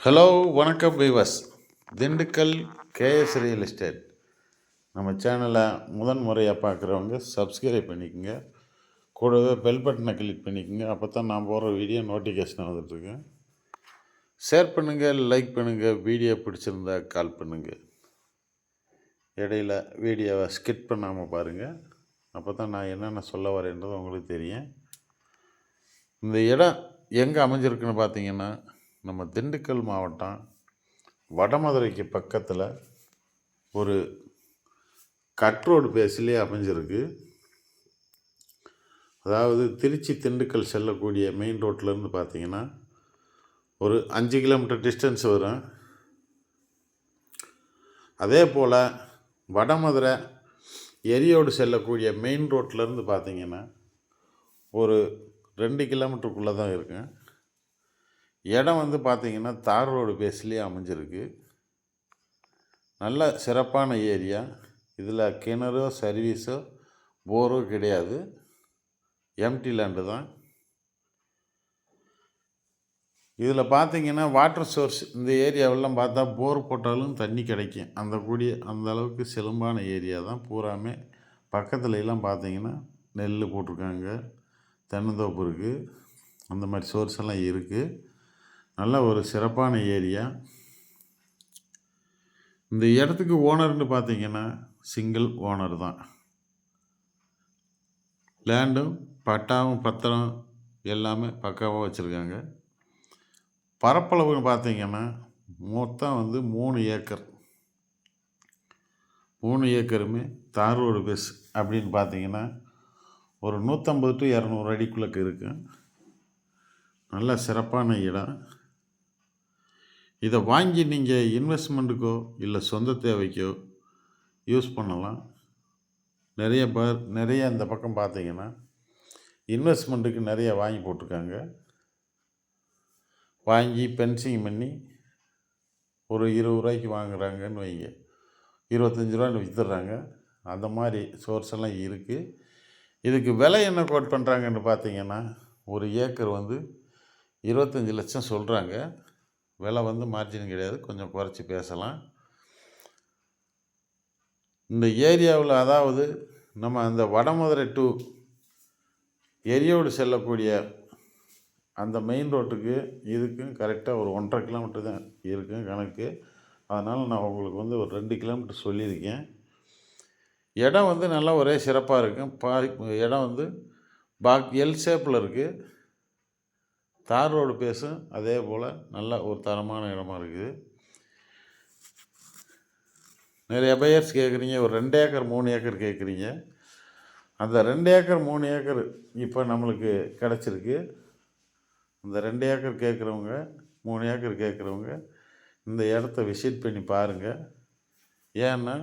Hello வணக்கம் பீவஸ் Dindigul KS real estate நம்ம சேனலை முதன் முறையாக பார்க்குறவங்க சப்ஸ்கிரைப் பண்ணிக்கோங்க. கூடவே பெல் பட்டனை கிளிக் பண்ணிக்கோங்க. அப்போ தான் நான் போகிற வீடியோ நோட்டிஃபிகேஷன் வந்துட்டுருக்கு ஷேர் பண்ணுங்கள் லைக் பண்ணுங்கள் வீடியோ பிடிச்சிருந்தா கால் பண்ணுங்கள் இடையில வீடியோவை ஸ்கிப் பண்ணாமல் பாருங்கள் அப்போ தான் நான் என்னென்ன சொல்ல வரேன்றது உங்களுக்கு தெரியும். இந்த இடம் எங்கே அமைஞ்சிருக்குன்னு பார்த்தீங்கன்னா நம்ம திண்டுக்கல் மாவட்டம் வடமதுரைக்கு பக்கத்தில் ஒரு கட்ரோடு பேஸ்லேயே அமைஞ்சிருக்கு. அதாவது திருச்சி திண்டுக்கல் செல்லக்கூடிய மெயின் ரோட்லேருந்து பார்த்தீங்கன்னா ஒரு அஞ்சு கிலோமீட்டர் டிஸ்டன்ஸ் வரும். அதே போல் வடமதுரை எரியோடு செல்லக்கூடிய மெயின் ரோட்லேருந்து பார்த்தீங்கன்னா ஒரு ரெண்டு கிலோமீட்டருக்குள்ளே தான் இருக்கும் இடம் வந்து பார்த்திங்கன்னா தார் ரோடு பேஸ்லேயே அமைஞ்சிருக்கு. நல்ல சிறப்பான ஏரியா. இதில் கிணறோ சர்வீஸோ போரோ கிடையாது. எம்டி லேண்டு தான். இதில் பார்த்தீங்கன்னா வாட்டர் சோர்ஸ் இந்த ஏரியாவெல்லாம் பார்த்தா போர் போட்டாலும் தண்ணி கிடைக்கும். அந்த கூடிய அந்த அளவுக்கு செலும்பான ஏரியா தான். பூராமே பக்கத்துல எல்லாம் பார்த்தீங்கன்னா நெல் போட்டிருக்காங்க. தென்னந்தோப்பு இருக்குது அந்த மாதிரி சோர்ஸ் எல்லாம் இருக்குது நல்ல ஒரு சிறப்பான ஏரியா. இந்த இடத்துக்கு ஓனர்னு பார்த்தீங்கன்னா சிங்கிள் ஓனர் தான். லேண்டும் பட்டாவும் பத்திரம் எல்லாமே பக்காவாக வச்சுருக்காங்க. பரப்பளவுன்னு பார்த்தீங்கன்னா மொத்தம் வந்து மூணு ஏக்கர். மூணு ஏக்கருமே தார் ரோடு பேஸ் அப்படின்னு பார்த்தீங்கன்னா ஒரு நூற்றம்பது டு இரநூறு அடிக்குள்ளக்கு இருக்குது நல்ல சிறப்பான இடம். இதை வாங்கி நீங்கள் இன்வெஸ்ட்மெண்ட்டுக்கோ இல்லை சொந்த தேவைக்கோ யூஸ் பண்ணலாம். நிறைய பேர் நிறைய இந்த பக்கம் பார்த்தீங்கன்னா இன்வெஸ்ட்மெண்ட்டுக்கு நிறைய வாங்கி போட்டிருக்காங்க. வாங்கி பென்சிங் பண்ணி ஒரு இருபது ரூபாய்க்கு வாங்குறாங்கன்னு வைங்க. இருபத்தஞ்சி ரூபான்னு விற்றுறாங்க அந்த மாதிரி சோர்ஸ் எல்லாம் இருக்குது இதுக்கு விலை என்ன கோட் பண்ணுறாங்கன்னு பார்த்தீங்கன்னா ஒரு ஏக்கர் வந்து இருபத்தஞ்சி லட்சம் சொல்கிறாங்க விலை வந்து மார்ஜின் கிடையாது. கொஞ்சம் குறைச்சி பேசலாம். இந்த ஏரியாவில் அதாவது நம்ம அந்த வடமதுரை டு எரியோடு செல்லக்கூடிய அந்த மெயின் ரோட்டுக்கு இதுக்கும் கரெக்டாக ஒரு ஒன்றரை கிலோமீட்டர் தான் இருக்கும் கணக்கு. அதனால் நான் உங்களுக்கு வந்து ஒரு ரெண்டு கிலோமீட்டர் சொல்லியிருக்கேன். இடம் வந்து நல்லா ஒரே சிறப்பாக இருக்கும். பா இடம் வந்து பாக் எல் ஷேப்பில் இருக்குது தார் ரோடு பேசும் அதே போல் நல்ல ஒரு தரமான இடமா இருக்குது. நிறைய பையர்ஸ் கேட்குறீங்க ஒரு ரெண்டு ஏக்கர் மூணு ஏக்கர் கேட்குறீங்க அந்த ரெண்டு ஏக்கர் மூணு ஏக்கர் இப்போ நம்மளுக்கு கிடச்சிருக்கு. அந்த ரெண்டு ஏக்கர் கேட்குறவங்க மூணு ஏக்கர் கேட்குறவங்க இந்த இடத்த விசிட் பண்ணி பாருங்கள் ஏன்னா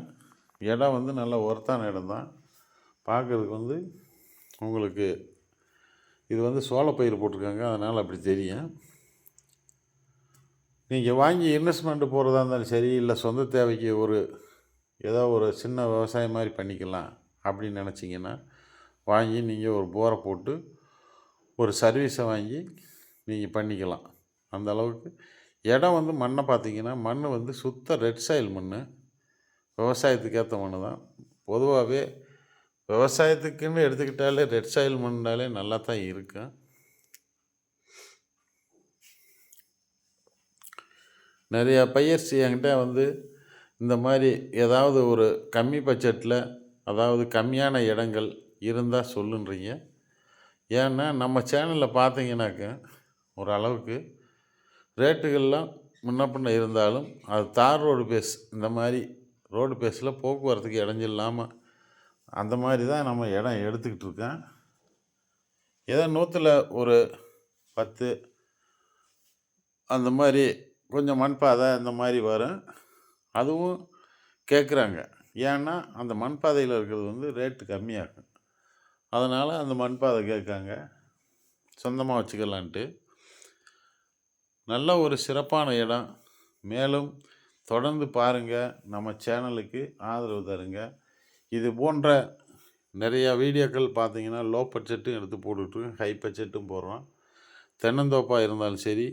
இடம் வந்து நல்ல ஒர்த்தான இடம் தான் பார்க்குறதுக்கு வந்து உங்களுக்கு இது வந்து சோளப்பயிர் போட்டிருக்காங்க அதனால் அப்படி தெரியும். நீங்கள் வாங்கி இன்வெஸ்ட்மெண்ட்டு போகிறதா இருந்தாலும் சரி இல்லை சொந்த தேவைக்கு ஒரு ஏதோ ஒரு சின்ன விவசாயம் மாதிரி பண்ணிக்கலாம் அப்படின்னு நினச்சிங்கன்னா வாங்கி நீங்கள் ஒரு போரை போட்டு ஒரு சர்வீஸை வாங்கி நீங்கள் பண்ணிக்கலாம். அந்த அளவுக்கு இடம் வந்து மண்ணை பார்த்தீங்கன்னா மண் வந்து சுத்த ரெட் சாயில் மண் விவசாயத்துக்கு ஏற்ற மண் தான் பொதுவாகவே விவசாயத்துக்குன்னு எடுத்துக்கிட்டாலே ரெட் சாயில் மண்ணாலே நல்லா தான் இருக்கும் நிறையா பயிற்சி என்கிட்ட வந்து இந்த மாதிரி ஏதாவது ஒரு கம்மி பட்ஜெட்டில் அதாவது கம்மியான இடங்கள் இருந்தால் சொல்லுன்றீங்க. ஏன்னா நம்ம சேனலில் பார்த்தீங்கன்னாக்க ஒரு அளவுக்கு ரேட்டுகள்லாம் முன்ன பின்ன இருந்தாலும் அது தார் ரோடு பேஸ் இந்த மாதிரி ரோடு பேஸில் போக்குவரத்துக்கு இடைஞ்சில்லாமல் அந்த மாதிரி தான் நம்ம இடம் எடுத்துக்கிட்டு இருக்கேன். ஏதோ நூற்றில் ஒரு பத்து அந்த மாதிரி கொஞ்சம் மண்பாதை இந்த மாதிரி வரும். அதுவும் கேட்குறாங்க ஏன்னா அந்த மண்பாதையில் இருக்கிறது வந்து ரேட்டு கம்மியாகும். அதனால் அந்த மண்பாதை கேட்காங்க. சொந்தமாக வச்சுக்கலான்ட்டு. நல்ல ஒரு சிறப்பான இடம். மேலும் தொடர்ந்து பாருங்கள் நம்ம சேனலுக்கு ஆதரவு தருங்க. இது போன்ற நிறையா வீடியோக்கள் பார்த்தீங்கன்னா லோ பட்ஜெட்டும் எடுத்து போட்டுட்ருக்கேன் ஹை பட்ஜெட்டும் போடுறோம். தென்னந்தோப்பாக இருந்தாலும் சரி